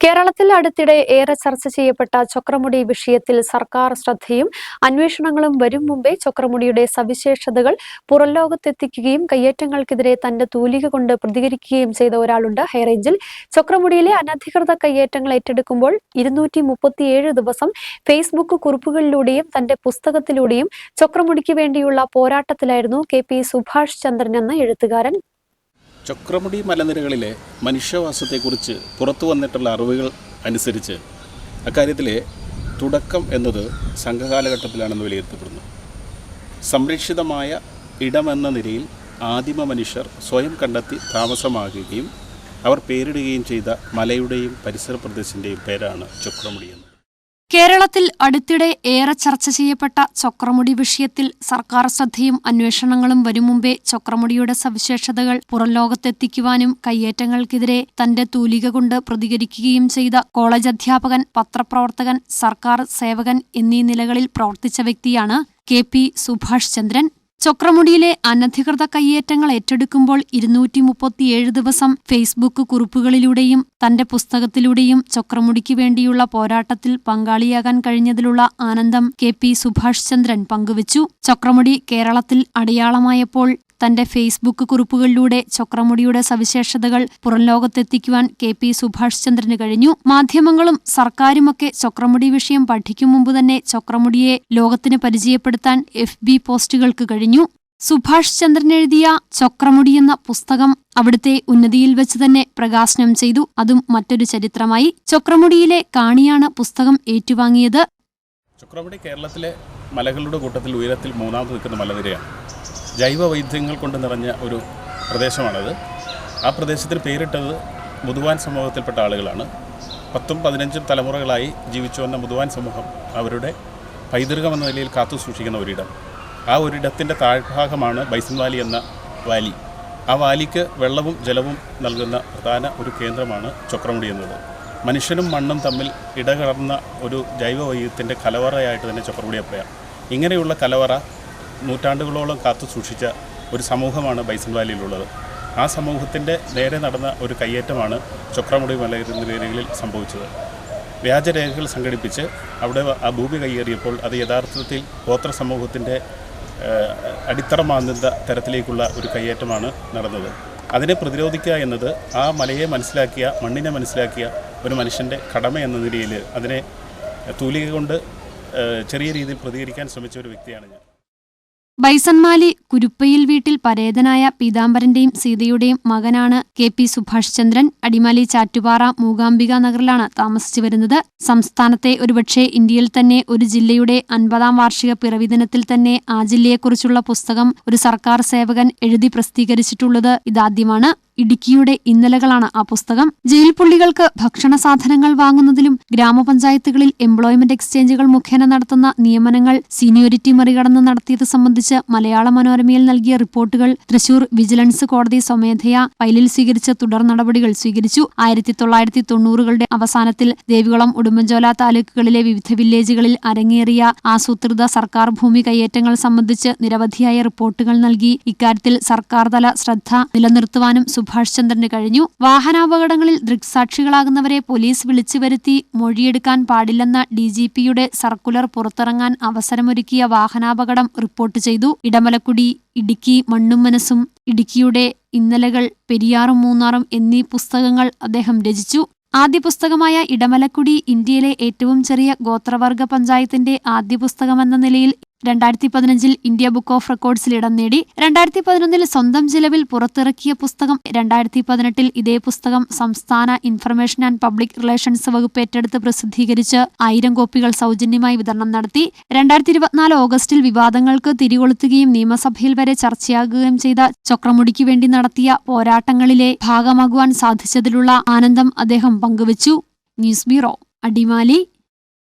കേരളത്തിൽ അടുത്തിടെ ഏറെ ചർച്ച ചെയ്യപ്പെട്ട ചക്രമുടി വിഷയത്തിൽ സർക്കാർ ശ്രദ്ധയും അന്വേഷണങ്ങളും വരും മുമ്പേ ചക്രമുടിയുടെ സവിശേഷതകൾ പുറംലോകത്തെത്തിക്കുകയും കയ്യേറ്റങ്ങൾക്കെതിരെ തന്റെ തൂലിക കൊണ്ട് പ്രതികരിക്കുകയും ചെയ്ത ഒരാളുണ്ട്. ഹൈറേഞ്ചിൽ ചക്രമുടിയിലെ അനധികൃത കയ്യേറ്റങ്ങൾ ഏറ്റെടുക്കുമ്പോൾ ഇരുന്നൂറ്റി മുപ്പത്തിയേഴ് ദിവസം ഫേസ്ബുക്ക് കുറിപ്പുകളിലൂടെയും തന്റെ പുസ്തകത്തിലൂടെയും ചക്രമുടിക്ക് വേണ്ടിയുള്ള പോരാട്ടത്തിലായിരുന്നു കെ പി സുഭാഷ് ചന്ദ്രൻ എന്ന എഴുത്തുകാരൻ. ചക്രമുടി മലനിരകളിലെ മനുഷ്യവാസത്തെക്കുറിച്ച് പുറത്തു വന്നിട്ടുള്ള അറിവുകൾ അനുസരിച്ച് അക്കാര്യത്തിലെ തുടക്കം എന്നത് സംഘകാലഘട്ടത്തിലാണെന്ന് വിലയിരുത്തപ്പെടുന്നു. സംരക്ഷിതമായ ഇടമെന്ന നിലയിൽ ആദിമ മനുഷ്യർ സ്വയം കണ്ടെത്തി താമസമാകുകയും അവർ പേരിടുകയും ചെയ്ത മലയുടെയും പരിസര പ്രദേശത്തിന്റെയും പേരാണ് ചക്രമുടി കേരളത്തിൽ അടുത്തിടെ ഏറെ ചർച്ച ചെയ്യപ്പെട്ട ചക്രമുടി വിഷയത്തിൽ സർക്കാർ ശ്രദ്ധയും അന്വേഷണങ്ങളും വരും മുമ്പേ ചക്രമുടിയുടെ സവിശേഷതകൾ പുറംലോകത്തെത്തിക്കുവാനും കയ്യേറ്റങ്ങൾക്കെതിരെ തന്റെ തൂലിക കൊണ്ട് പ്രതികരിക്കുകയും ചെയ്ത കോളേജ് അധ്യാപകൻ പത്രപ്രവർത്തകൻ സർക്കാർ സേവകൻ എന്നീ നിലകളിൽ പ്രവർത്തിച്ച വ്യക്തിയാണ് കെ പി സുഭാഷ് ചന്ദ്രൻ. ചക്രമുടിയിലെ അനധികൃത കയ്യേറ്റങ്ങൾ ഏറ്റെടുക്കുമ്പോൾ ഇരുന്നൂറ്റി മുപ്പത്തിയേഴ് ദിവസം ഫേസ്ബുക്ക് കുറിപ്പുകളിലൂടെയും തന്റെ പുസ്തകത്തിലൂടെയും ചക്രമുടിക്ക് വേണ്ടിയുള്ള പോരാട്ടത്തിൽ പങ്കാളിയാകാൻ കഴിഞ്ഞതിലുള്ള ആനന്ദം കെ പി സുഭാഷ് ചന്ദ്രൻ പങ്കുവച്ചു. ചൊക്രമുടി കേരളത്തിൽ അടയാളമായപ്പോൾ തന്റെ ഫേസ്ബുക്ക് കുറിപ്പുകളിലൂടെ ചക്രമുടിയുടെ സവിശേഷതകൾ പുറംലോകത്തെത്തിക്കുവാൻ കെ പി സുഭാഷ് ചന്ദ്രന് കഴിഞ്ഞു. മാധ്യമങ്ങളും സർക്കാരുമൊക്കെ ചക്രമുടി വിഷയം പഠിക്കും മുമ്പ് തന്നെ ചക്രമുടിയെ ലോകത്തിന് പരിചയപ്പെടുത്താൻ എഫ് ബി പോസ്റ്റുകൾക്ക് കഴിഞ്ഞു. സുഭാഷ് ചന്ദ്രൻ എഴുതിയ ചക്രമുടി എന്ന പുസ്തകം അവിടുത്തെ ഉന്നതിയിൽ വെച്ച് തന്നെ പ്രകാശനം ചെയ്തു. അതും മറ്റൊരു ചരിത്രമായി. ചക്രമുടിയിലെ കാണിയാണ് പുസ്തകം ഏറ്റുവാങ്ങിയത്. ചക്രമുടി കേരളത്തിലെ മലകളുടെ കൂട്ടത്തിൽ ഉയരത്തിൽ മൂന്നാമത് നിൽക്കുന്ന മലനിരയാണ്. ജൈവ വൈദ്യങ്ങൾ കൊണ്ട് നിറഞ്ഞ ഒരു പ്രദേശമാണത്. ആ പ്രദേശത്തിന് പേരിട്ടത് മുതുവാൻ സമൂഹത്തിൽപ്പെട്ട ആളുകളാണ്. പത്തും പതിനഞ്ചും തലമുറകളായി ജീവിച്ചു വന്ന മുതുവാൻ സമൂഹം അവരുടെ പൈതൃകം എന്ന നിലയിൽ കാത്തു സൂക്ഷിക്കുന്ന ഒരിടം. ആ ഒരിടത്തിന്റെ താഴ്ഭാഗമാണ് ബൈസൺ വാലി എന്ന വാലി. ആ വാലിക്ക് വെള്ളവും ജലവും നൽകുന്ന പ്രധാന ഒരു കേന്ദ്രമാണ് ചക്രമുടി എന്നത്. മനുഷ്യനും മണ്ണും തമ്മിൽ ഇടകലർന്ന ഒരു ജൈവ വൈദ്യത്തിന്റെ കലവറയായിട്ട് തന്നെ ചക്രമുടിയെ പറയാം ഇങ്ങനെയുള്ള കലവറ നൂറ്റാണ്ടുകളോളം കാത്തു സൂക്ഷിച്ച ഒരു സമൂഹമാണ് ബൈസൺ വാലിയിലുള്ളത്. ആ സമൂഹത്തിന്റെ നേരെ നടന്ന ഒരു കയ്യേറ്റമാണ് ചക്രമുടി മലനിരകളിൽ സംഭവിച്ചത്. വ്യാജരേഖകൾ സംഘടിപ്പിച്ച് അവിടെ ആ ഭൂമി കയ്യേറിയപ്പോൾ അത് യഥാർത്ഥത്തിൽ ഗോത്ര സമൂഹത്തിന്റെ അടിത്തറ മാന്തുന്ന തരത്തിലേക്കുള്ള ഒരു കയ്യേറ്റമാണ് നടന്നത്. അതിനെ പ്രതിരോധിക്കുക എന്നത് ആ മലയെ മനസ്സിലാക്കിയ മണ്ണിനെ മനസ്സിലാക്കിയ ഒരു മനുഷ്യന്റെ കടമ എന്ന നിലയിൽ അതിനെ തൂലിക കൊണ്ട് ചെറിയ രീതിയിൽ പ്രതികരിക്കാൻ ശ്രമിച്ച ഒരു വ്യക്തിയാണ് ഞാൻ. ബൈസൺമാലി കുരുപ്പയിൽ വീട്ടിൽ പരേതനായ പീതാംബരന്റെയും സീതയുടെയും മകനാണ് കെ പി സുഭാഷ് ചന്ദ്രൻ. അടിമാലി ചാറ്റുപാറ മൂകാംബിക നഗറിലാണ് താമസിച്ചു വരുന്നത്. സംസ്ഥാനത്തെ ഒരുപക്ഷെ ഇന്ത്യയിൽ തന്നെ ഒരു ജില്ലയുടെ അൻപതാം വാർഷിക പിറവി ദിനത്തിൽ തന്നെ ആ ജില്ലയെക്കുറിച്ചുള്ള പുസ്തകം ഒരു സർക്കാർ സേവകൻ എഴുതി പ്രസിദ്ധീകരിച്ചിട്ടുള്ളത് ഇതാദ്യമാണ്. ഇടുക്കിയുടെ ഇന്നലകളാണ് ആ പുസ്തകം. ജയിൽ പുള്ളികൾക്ക് ഭക്ഷണ സാധനങ്ങൾ വാങ്ങുന്നതിലും ഗ്രാമപഞ്ചായത്തുകളിൽ എംപ്ലോയ്മെന്റ് എക്സ്ചേഞ്ചുകൾ മുഖേന നടത്തുന്ന നിയമനങ്ങൾ സീനിയോരിറ്റി മറികടന്ന് നടത്തിയത് സംബന്ധിച്ച് മലയാള മനോരമയിൽ നൽകിയ റിപ്പോർട്ടുകൾ തൃശൂർ വിജിലൻസ് കോടതി സ്വമേധയാ ഫയലിൽ സ്വീകരിച്ച തുടർ നടപടികൾ സ്വീകരിച്ചു. ആയിരത്തി തൊള്ളായിരത്തി തൊണ്ണൂറുകളുടെ അവസാനത്തിൽ ദേവികുളം ഉടുമ്പൻചോല താലൂക്കുകളിലെ വിവിധ വില്ലേജുകളിൽ അരങ്ങേറിയ ആസൂത്രിത സർക്കാർ ഭൂമി കയ്യേറ്റങ്ങൾ സംബന്ധിച്ച് നിരവധിയായ റിപ്പോർട്ടുകൾ നൽകി. ഇക്കാര്യത്തിൽ സർക്കാർ തല ശ്രദ്ധ നിലനിർത്തുവാനും സുഭാഷ് ചന്ദ്രന് കഴിഞ്ഞു. വാഹനാപകടങ്ങളിൽ ദൃക്സാക്ഷികളാകുന്നവരെ പോലീസ് വിളിച്ചു വരുത്തി. മൊഴിയെടുക്കാൻ പാടില്ലെന്ന ഡി ജി പിയുടെ സർക്കുലർ പുറത്തിറങ്ങാൻ അവസരമൊരുക്കിയ വാഹനാപകടം റിപ്പോർട്ട് ചെയ്തു. ഇടമലക്കുടി ഇടുക്കി മണ്ണും മനസ്സും ഇടുക്കിയുടെ ഇന്നലകൾ പെരിയാറും മൂന്നാറും എന്നീ പുസ്തകങ്ങൾ അദ്ദേഹം രചിച്ചു. ആദ്യ പുസ്തകമായ ഇടമലക്കുടി ഇന്ത്യയിലെ ഏറ്റവും ചെറിയ ഗോത്രവർഗ പഞ്ചായത്തിന്റെ ആദ്യ പുസ്തകമെന്ന നിലയിൽ രണ്ടായിരത്തി പതിനഞ്ചിൽ ഇന്ത്യ ബുക്ക് ഓഫ് റെക്കോർഡ്സിൽ ഇടം നേടി രണ്ടായിരത്തി പതിനൊന്നിൽ സ്വന്തം ചിലവിൽ പുറത്തിറക്കിയ പുസ്തകം രണ്ടായിരത്തി പതിനെട്ടിൽ ഇതേ പുസ്തകം സംസ്ഥാന ഇൻഫർമേഷൻ ആൻഡ് പബ്ലിക് റിലേഷൻസ് വകുപ്പ് ഏറ്റെടുത്ത് പ്രസിദ്ധീകരിച്ച് ആയിരം കോപ്പികൾ സൗജന്യമായി വിതരണം നടത്തി രണ്ടായിരത്തി ഇരുപത്തിനാല് ഓഗസ്റ്റിൽ വിവാദങ്ങൾക്ക് തിരികൊളുത്തുകയും നിയമസഭയിൽ വരെ ചർച്ചയാകുകയും ചെയ്ത ചക്രമുടിക്ക് വേണ്ടി നടത്തിയ പോരാട്ടങ്ങളിലെ ഭാഗമാകുവാൻ സാധിച്ചതിലുള്ള ആനന്ദം അദ്ദേഹം പങ്കുവച്ചു. News bureau Adimali.